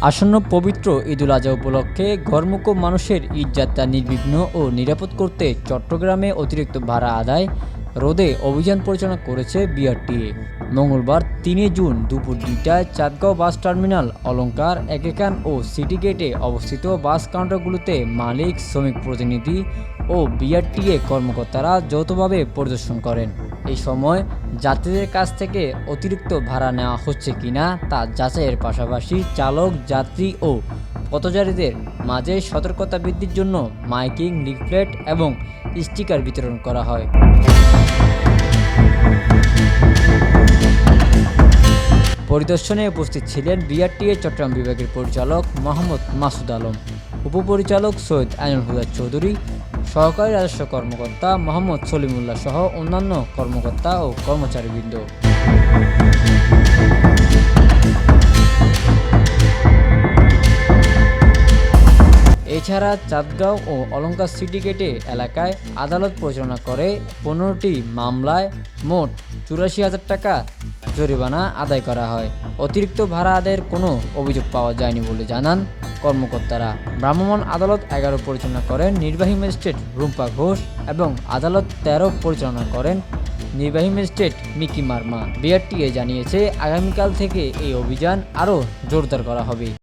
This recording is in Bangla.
আসন্ন পবিত্র ঈদুল আজহা উপলক্ষে ঘরমুখ মানুষের ঈদযাত্রা নির্বিঘ্ন ও নিরাপদ করতে চট্টগ্রামে অতিরিক্ত ভাড়া আদায় রোদে অভিযান পরিচালনা করেছে বিআরটিএ। মঙ্গলবার তিনে জুন দুপুর দুইটায় চাঁদগাঁও বাস টার্মিনাল, অলংকার, একেকান ও সিটি গেটে অবস্থিত বাস কাউন্টারগুলোতে মালিক, শ্রমিক প্রতিনিধি ও বিআরটিএ কর্মকর্তারা যৌথভাবে পরিদর্শন করেন। এই সময় যাত্রীদের কাছ থেকে অতিরিক্ত ভাড়া নেওয়া হচ্ছে কিনা তা যাচাইয়ের পাশাপাশি চালক, যাত্রী ও পথচারীদের মাঝে সতর্কতা বৃদ্ধির জন্য মাইকিং, লিফলেট এবং স্টিকার বিতরণ করা হয়। পরিদর্শনে উপস্থিত ছিলেন বিআরটিএ চট্টগ্রাম বিভাগের পরিচালক মোহাম্মদ মাসুদ আলম, উপপরিচালক সৈয়দ আইনুল হুদা চৌধুরী সহকারী রাজস্ব কর্মকর্তা মোহাম্মদ সলিমুল্লাহ সহ অন্যান্য কর্মকর্তা ও কর্মচারীবৃন্দ। এছাড়া চাঁদগাঁও ও অলঙ্কার সিটি গেটে এলাকায় আদালত পরিচালনা করে পনেরোটি মামলায় মোট চুরাশি হাজার টাকা জরিমানা আদায় করা হয়। অতিরিক্ত ভাড়া আদায়ের কোনো অভিযোগ পাওয়া যায়নি বলে জানান কর্মকর্তারা ভ্রাম্যমাণ আদালত এগারো পরিচালনা করেন, নির্বাহী ম্যাজিস্ট্রেট রুম্পা ঘোষ এবং আদালত তেরো পরিচালনা করেন। নির্বাহী ম্যাজিস্ট্রেট মিকি মার্মা। বিআরটিএ জানিয়েছে, আগামীকাল থেকে এই অভিযান আরও জোরদার করা হবে।